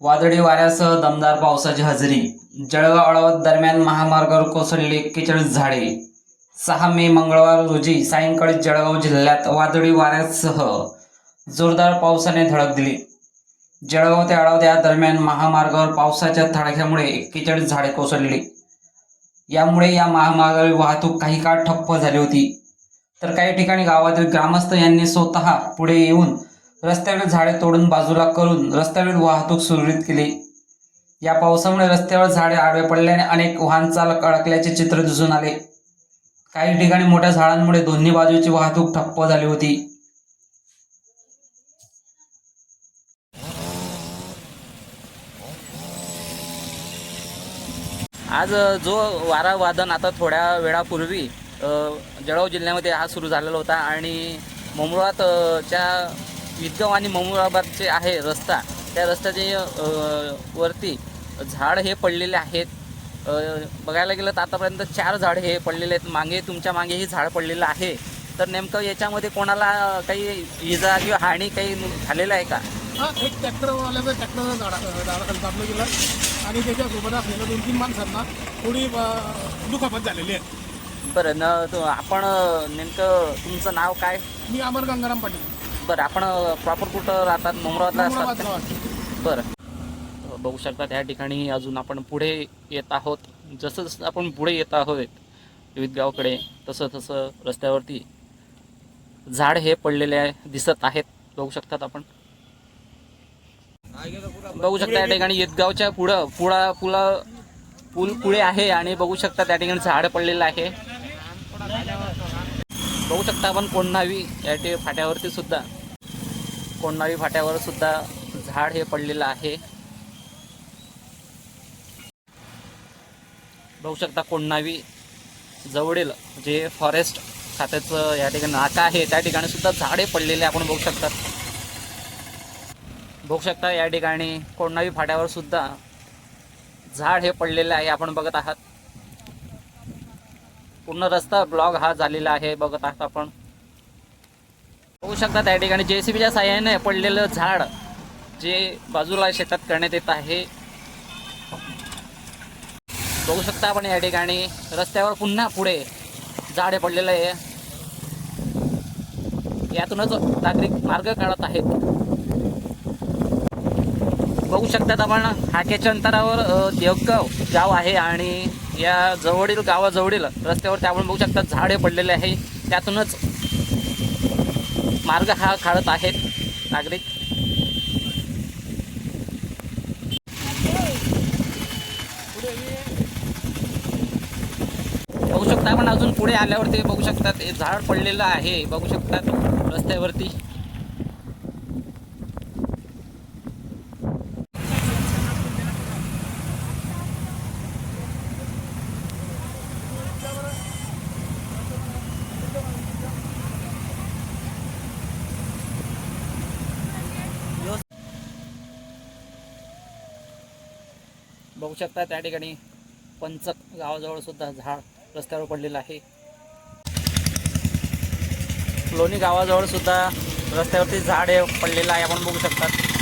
वादळी वाऱ्यासह दमदार पावसाची हजेरी. जळगाव अळवत दरम्यान महामार्गावर कोसळली एक्केचाळीस झाडे. सहा मे मंगळवार रोजी सायंकाळी जळगाव जिल्ह्यात वादळी वाऱ्यासह जोरदार पावसाने धडक दिली. जळगाव ते अळवद या दरम्यान महामार्गावर पावसाच्या तडाख्यामुळे एक्केचाळीस झाडे कोसळली यामुळे या महामार्गावरील वाहतूक काही काळ ठप्प झाली होती. तर काही ठिकाणी गावातील ग्रामस्थ यांनी स्वतः पुढे येऊन रस्त्यावरील झाडे तोडून बाजूला करून रस्त्यावरील वाहतूक सुरळीत केली. या पावसामुळे रस्त्यावर झाडे आडवे पडल्याने अनेक वाहन चालक अडकल्याचे चित्र दिसून आले. काही ठिकाणी मोठ्या झाडांमुळे दोन्ही बाजूची वाहतूक ठप्प झाली होती. आज जो वारा वादन आता थोड्या वेळापूर्वी जळगाव जिल्ह्यामध्ये हा सुरू झालेला होता आणि मुंबळात च्या विदगाव आणि मोमराबादचे आहे रस्ता. त्या रस्त्याचे वरती झाड हे पडलेले आहेत. बघायला गेलं तर आतापर्यंत चार झाड हे पडलेले आहेत. मागे तुमच्या मागेही झाड पडलेलं आहे. तर नेमकं याच्यामध्ये कोणाला काही इजा किंवा हानी काही झालेलं आहे का? हा एक ट्रॅक्टरवाल्याचं ट्रॅक्टर झाडा झाडाखाली दाबलं गेलं आणि त्याच्यासोबत असलेल्या दोन तीन माणसांना थोडी दुखापत झालेली आहे. बरं न तो आपण नेमकं तुमचं नाव काय? मी अमर गंगाराम पाटील. बरं आपण प्रॉपर कुठं राहतात? मुंबरातला असतात. बरं. बघू शकता त्या ठिकाणी अजून आपण पुढे येत आहोत. जसं जसं आपण पुढे येत आहोत विविध गावकडे तसं तसं रस्त्यावरती झाड हे पडलेले आहे दिसत आहेत. बघू शकतात आपण. बघू शकता या ठिकाणी येतगावच्या पुढं पुढा पुला पूल पुढे आहे आणि बघू शकता त्या ठिकाणी झाड पडलेलं आहे. बघू शकता आपण कोंढावी या ठिकाणी फाट्यावरती सुद्धा. कोंडावी फाट्यावर सुद्धा झाड हे पडलेलं आहे. बघू शकता कोंडावी जवळील जे फॉरेस्ट खात्याचं या ठिकाणी नाका आहे त्या ठिकाणी सुद्धा झाडे पडलेले आपण बघू शकतात बघू शकता या ठिकाणी कोंडावी फाट्यावर सुद्धा झाड हे पडलेले आहे आपण बघत आहात. पूर्ण रस्ता ब्लॉक हा झालेला आहे बघत आहात आपण. बघू शकता त्या ठिकाणी जेसीबीच्या साह्याने पडलेलं झाड जे बाजूला शेतात करण्यात येत आहे. बघू शकता आपण या ठिकाणी रस्त्यावर पुन्हा पुढे झाडे पडलेलं आहे. यातूनच नागरिक मार्ग काढत आहेत. बघू शकतात आपण हाकेच्या अंतरावर देवगाव गाव आहे आणि या जवळील गावाजवळील रस्त्यावर आपण बघू शकता झाडे पडलेले आहे. त्यातूनच मार्ग हा काढत आहेत नागरिक. बघू शकता आपण अजून पुढे आल्यावरती बघू शकतात हे झाड पडलेलं आहे बघू शकतात रस्त्यावरती. बघू शकता त्या ठिकाणी पंचक गावाजवळ सुद्धा झाड रस्त्यावर पडलेलं आहे. लोणी गावाजवळ सुद्धा रस्त्यावरती झाड पडलेलं आहे आपण बघू शकतात